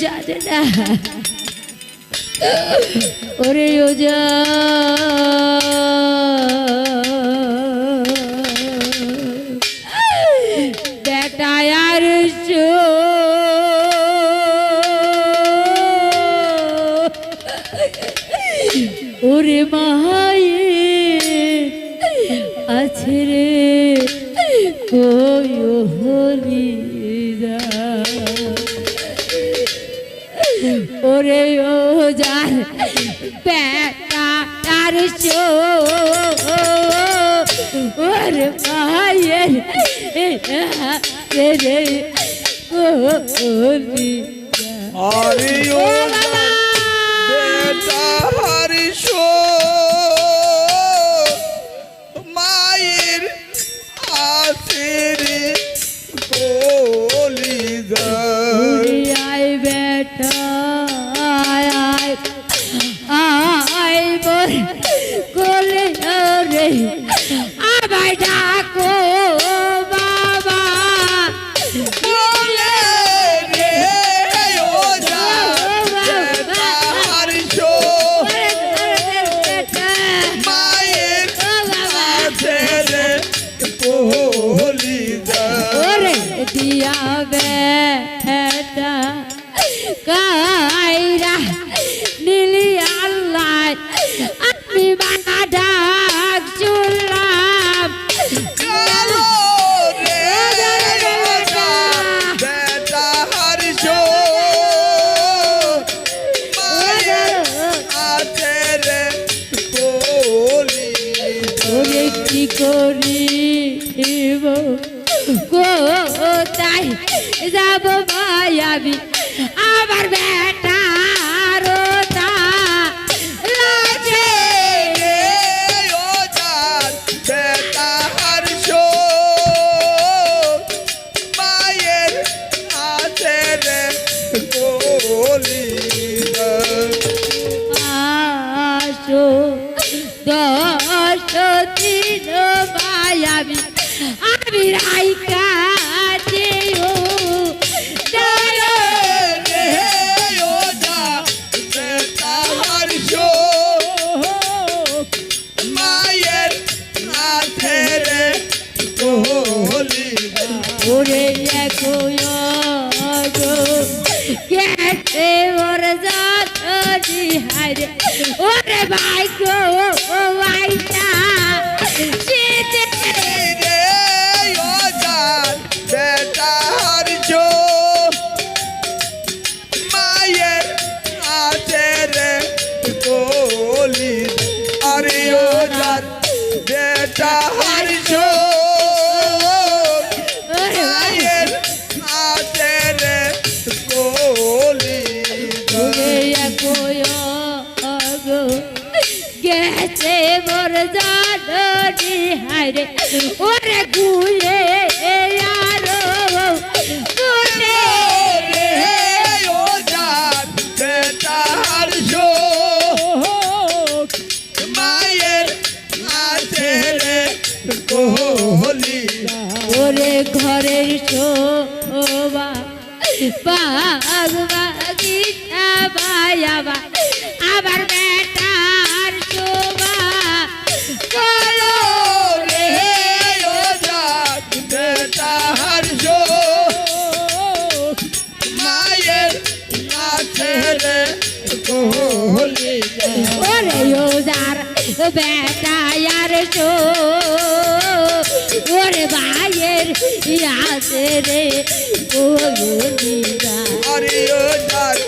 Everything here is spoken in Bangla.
জানে না ওরে ওজা বেটায় ওরে মায়ে আছে রে কই হলি ওরে ও যার বেটা তার ওরে মায়ের রে হরি ও ও বেটা হরি মায়ের যাব মায়াবি। আবার বেটা রোতা দশ দিন মায়াবি। আমি রাইকা হারে ওরে ভাই গো ভাইটা শীতে রে, ও জান বেটা হরজো মায়ের আছে রে কোলি গেছে মোর যাতনি হারে ওরে গুলে আরও, গুলে। রে ও জান বেটা হরজো মায়ের আছে রে ঘরের শোভা বাগ বাগিচা বায়াবা। ওরে ওজার বেটায়ার শো ওরে ভাইয়ের ইয়াতে রে ও গলিরা আরে ও জাত